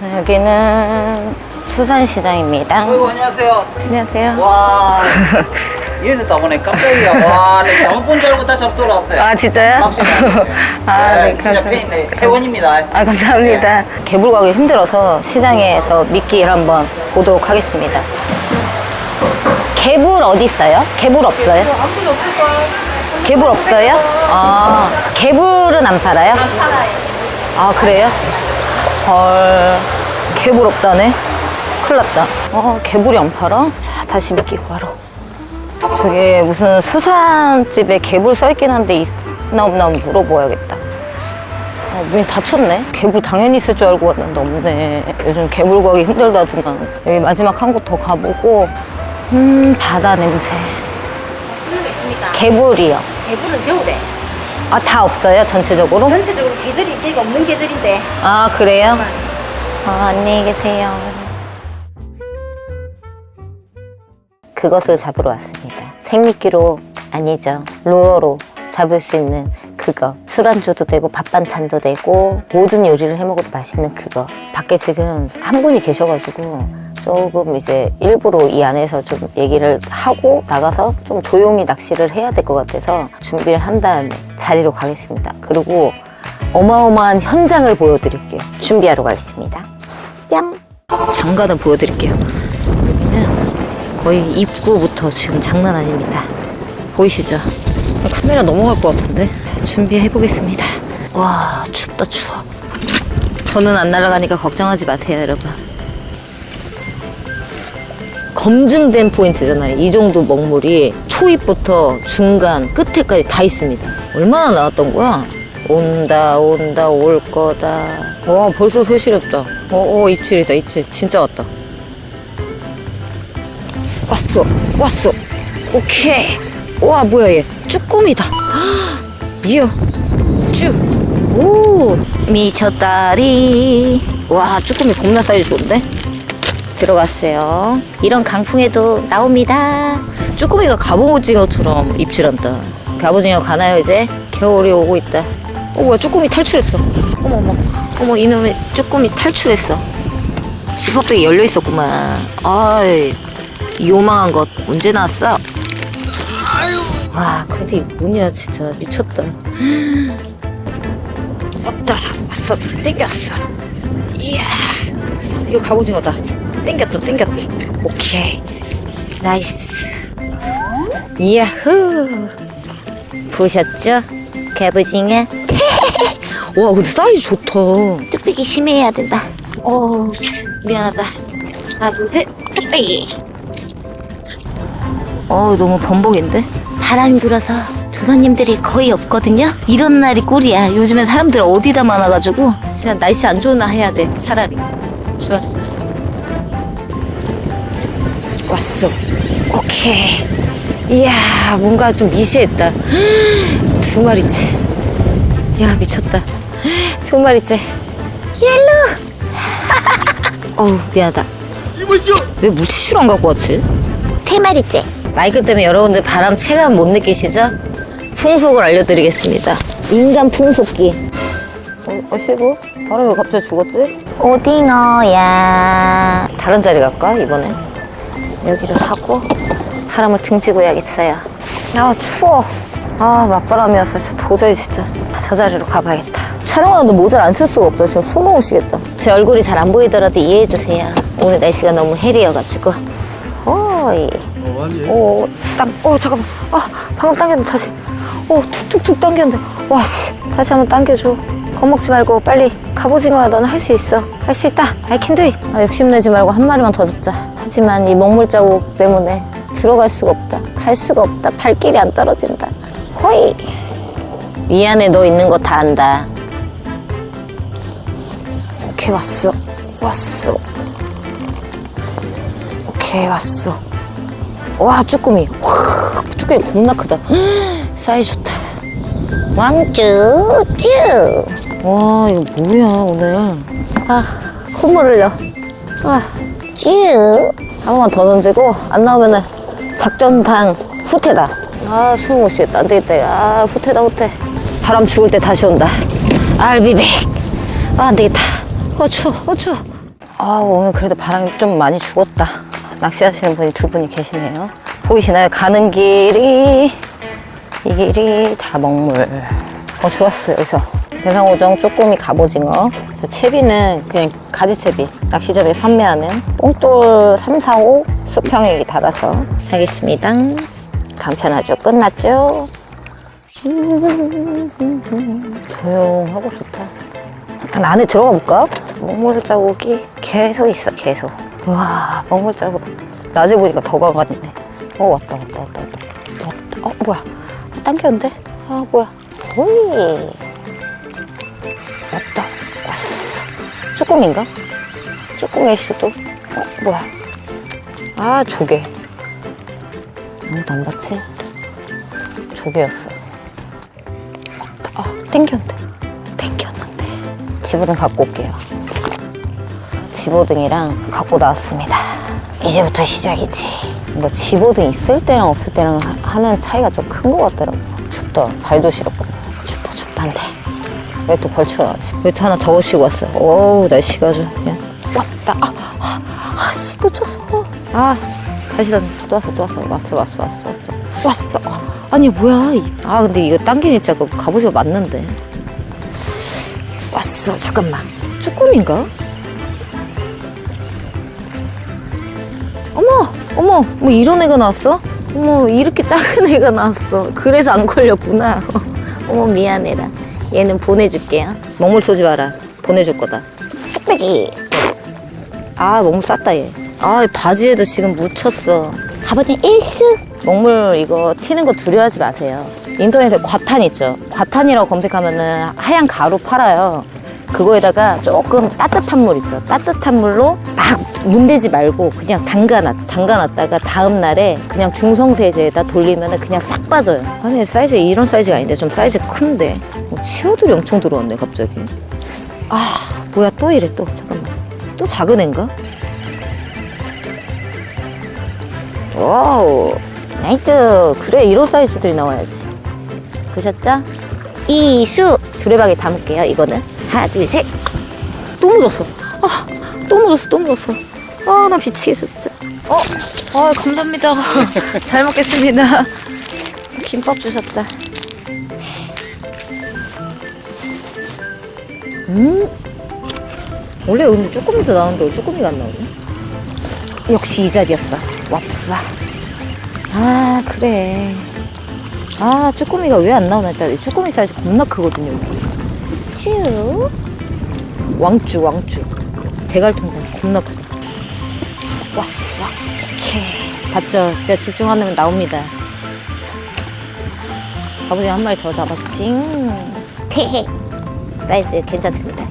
네, 여기는 수산시장입니다. 아이고 안녕하세요. 안녕하세요. 와 이래서 따보네 깜짝이야. 와, 내 잘못 본 줄 알고 다시 한번 돌아왔어요. 아, 진짜요? 아, 네, 진짜 감사합니다. 팬인데 회원입니다. 아, 감사합니다. 개불 가기 힘들어서 시장에서 미끼를 한번 보도록 하겠습니다. 개불 어디 있어요? 개불 없어요? 아무도 없을까? 개불 없어요? 아, 개불은 안 팔아요? 안 팔아요. 아, 그래요? 헐, 개불 없다네? 큰일 났다. 어, 개불이 안 팔아? 자, 다시 미끼 구하러. 저게 무슨 수산집에 개불 써있긴 한데 있나 없나 한번 물어봐야겠다. 어, 문이 닫혔네? 개불 당연히 있을 줄 알고 왔는데 없네. 요즘 개불 구하기 힘들다더만. 여기 마지막 한 곳 더 가보고, 음, 바다 냄새. 맛있는 거 있습니까? 개불이요. 대부는 겨울에 아, 다 없어요? 전체적으로? 전체적으로 계절이 되게 없는 계절인데 아, 그래요? 아, 안녕히 계세요. 그것을 잡으러 왔습니다. 생미끼로 아니죠. 루어로 잡을 수 있는 그거. 술안주도 되고 밥 반찬도 되고 모든 요리를 해 먹어도 맛있는 그거. 밖에 지금 한 분이 계셔가지고 조금 이제 일부러 이 안에서 좀 얘기를 하고 나가서 좀 조용히 낚시를 해야 될 것 같아서 준비를 한 다음에 자리로 가겠습니다. 그리고 어마어마한 현장을 보여드릴게요. 준비하러 가겠습니다. 뺨! 장관을 보여드릴게요. 여기는 거의 입구부터 지금 장난 아닙니다. 보이시죠? 카메라 넘어갈 것 같은데 준비해 보겠습니다. 와 춥다 추워. 저는 안 날아가니까 걱정하지 마세요, 여러분. 검증된 포인트잖아요. 이 정도 먹물이 초입부터 중간 끝에까지 다 있습니다. 얼마나 나왔던 거야? 온다 온다 올 거다. 와 벌써 소시렵다. 어어 입질이다 입질 진짜 왔다. 왔어 왔어. 오케이. 와 뭐야 얘 쭈꾸미다. 이야 쭈. 오 미쳤다리. 와 쭈꾸미 겁나 사이즈 좋은데? 들어갔어요. 이런 강풍에도 나옵니다. 쭈꾸미가 갑오징어처럼 입질한다. 갑오징어 가나요 이제? 겨울이 오고 있다. 어 뭐야 쭈꾸미 탈출했어. 어머 어머 어머 이놈의 쭈꾸미 탈출했어. 지퍼백이 열려 있었구만. 아이 요망한 것 언제 나왔어? 와 근데 이게 뭐냐 진짜 미쳤다. 왔다 왔어 땡겼어. 이야 이거 갑오징어다. 땡겼다, 땡겼다. 오케이. 나이스. 야후. 보셨죠? 갑오징어. 와, 근데 사이즈 좋다. 뚝배기 심해야 된다. 어, 미안하다. 하나, 둘, 셋. 뚝배기. 어, 너무 범벅인데? 바람이 불어서 조사님들이 거의 없거든요? 이런 날이 꿀이야. 요즘에 사람들 어디다 많아가지고. 진짜 날씨 안 좋은 날 해야 돼, 차라리. 좋았어. 왔어. 오케이. 이야, 뭔가 좀 미세했다. 두 마리째. 야, 미쳤다. 두 마리째. 옐로! 어우, 미안하다. 왜 물티슈를 안 갖고 왔지? 세 마리째 마이크 때문에 여러분들 바람 체감 못 느끼시죠? 풍속을 알려드리겠습니다. 인간 풍속기. 어, 어, 쉬고? 바람 왜 갑자기 죽었지? 오징어야. 다른 자리 갈까, 이번엔? 여기를 하고 바람을 등지고 해야겠어요. 아, 추워. 아, 맞바람이어서 진짜 도저히 진짜 저 자리로 가봐야겠다. 촬영하는데 모자를 안 쓸 수가 없어. 지금 숨어 오시겠다. 제 얼굴이 잘 안 보이더라도 이해해주세요. 오늘 날씨가 너무 해리여가지고. 어이. 오, 땅, 오, 잠깐만. 아, 방금 당겼는데 다시. 오, 툭툭툭 당겼는데. 와, 씨. 다시 한번 당겨줘. 겁먹지 말고 빨리 갑오징어야 너는 할 수 있어. 할 수 있다. I can do it. 아, 욕심내지 말고 한 마리만 더 잡자. 하지만 이 먹물 자국 때문에 들어갈 수가 없다. 갈 수가 없다. 발길이 안 떨어진다. 호이. 이 안에 너 있는 거 다 안다. 오케이, 왔어. 왔어. 오케이, 왔어. 와 쭈꾸미 와 쭈꾸미 겁나 크다 사이즈 좋다. 왕쭈 쭈. 와 이거 뭐야 오늘? 아 콧물 흘려. 아 쭈. 한 번만 더 던지고 안 나오면은 작전당 후퇴다. 아 숨을 못 쉬겠다. 안 되겠다 아 후퇴다 후퇴. 바람 죽을 때 다시 온다. 알비백 아, 안 되겠다. 어 추워 어 추워 아 오늘 그래도 바람이 좀 많이 죽었다. 낚시하시는 분이 두 분이 계시네요. 보이시나요? 가는 길이 이 길이 다 먹물. 어 좋았어 여기서 대상오정 쪼꼬미 갑오징어. 자, 채비는 그냥 가지채비 낚시점에 판매하는 뽕돌 345 수평액이 달아서 하겠습니다. 간편 하죠? 끝났죠? 조용하고 좋다. 한 안에 들어가 볼까? 먹물 자국이 계속 있어, 계속. 와, 먹물 자국. 낮에 보니까 더 강하네. 어, 왔다, 왔다, 왔다, 왔다. 왔다. 어, 뭐야. 아, 당겼는데? 아, 뭐야. 오이. 왔다. 왔어. 쭈꾸미인가? 쭈꾸미일 수도. 어, 뭐야. 아, 조개. 아무도 안 봤지? 조개였어. 왔다. 아, 땡겼는데. 땡겼는데. 집어등 갖고 올게요. 집어등이랑 갖고 나왔습니다. 이제부터 시작이지. 뭐 집어등 있을 때랑 없을 때랑 하- 하는 차이가 좀 큰 것 같더라고. 춥다. 발도 시렸거든. 춥다 춥다인데. 왜또 걸쳐 나오지? 외투 하나 더 오시고 왔어. 어우 날씨가 아주 그냥 왔다. 아, 아, 아, 씨 놓쳤어. 아, 다시 다 또 왔어, 또 왔어, 왔어, 왔어, 왔어, 왔어, 왔어. 아, 아니 뭐야? 이- 아 근데 이거 당긴 입자가 갑오징어 맞는데. 왔어. 잠깐만. 쭈꾸미인가? 어머, 뭐 이런 애가 나왔어? 어머, 이렇게 작은 애가 나왔어. 그래서 안 걸렸구나. 어머, 미안해라. 얘는 보내줄게요. 먹물 쏘지 마라. 보내줄 거다. 뚝배기. 아, 먹물 쌌다, 얘. 아, 바지에도 지금 묻혔어. 아버지 일수? 먹물 이거 튀는 거 두려워하지 마세요. 인터넷에 과탄 있죠. 과탄이라고 검색하면은 하얀 가루 팔아요. 그거에다가 조금 따뜻한 물 있죠. 따뜻한 물로 막 문대지 말고 그냥 담가놨, 담가놨다가 다음 날에 그냥 중성세제에다 돌리면 그냥 싹 빠져요. 아니 사이즈 이런 사이즈가 아닌데 좀 사이즈 큰데 뭐 치어들이 엄청 들어왔네 갑자기. 아 뭐야 또 이래 또 잠깐만 또 작은 애인가? 와우 나이트 그래 이런 사이즈들이 나와야지 보셨죠? 이수 주레박에 담을게요 이거는 하나 둘셋또 묻었어. 아 또 묻었어 또 묻었어. 아나 미치겠어 진짜. 어? 아 감사합니다. 잘 먹겠습니다. 김밥 주셨다. 음? 원래 근데 쭈꾸미도 나오는데 왜 쭈꾸미가 안 나오네 역시 이 자리였어. 왔어 아 그래. 아 쭈꾸미가 왜 안 나오나 했더니 쭈꾸미 사이즈 겁나 크거든요 쭈 왕쭈 왕쭈 대갈통도 겁나 크다 왔어. 오케이. 봤죠? 제가 집중 안 하면 나옵니다. 아버지 한 마리 더 잡았지? 테헤. 사이즈 괜찮습니다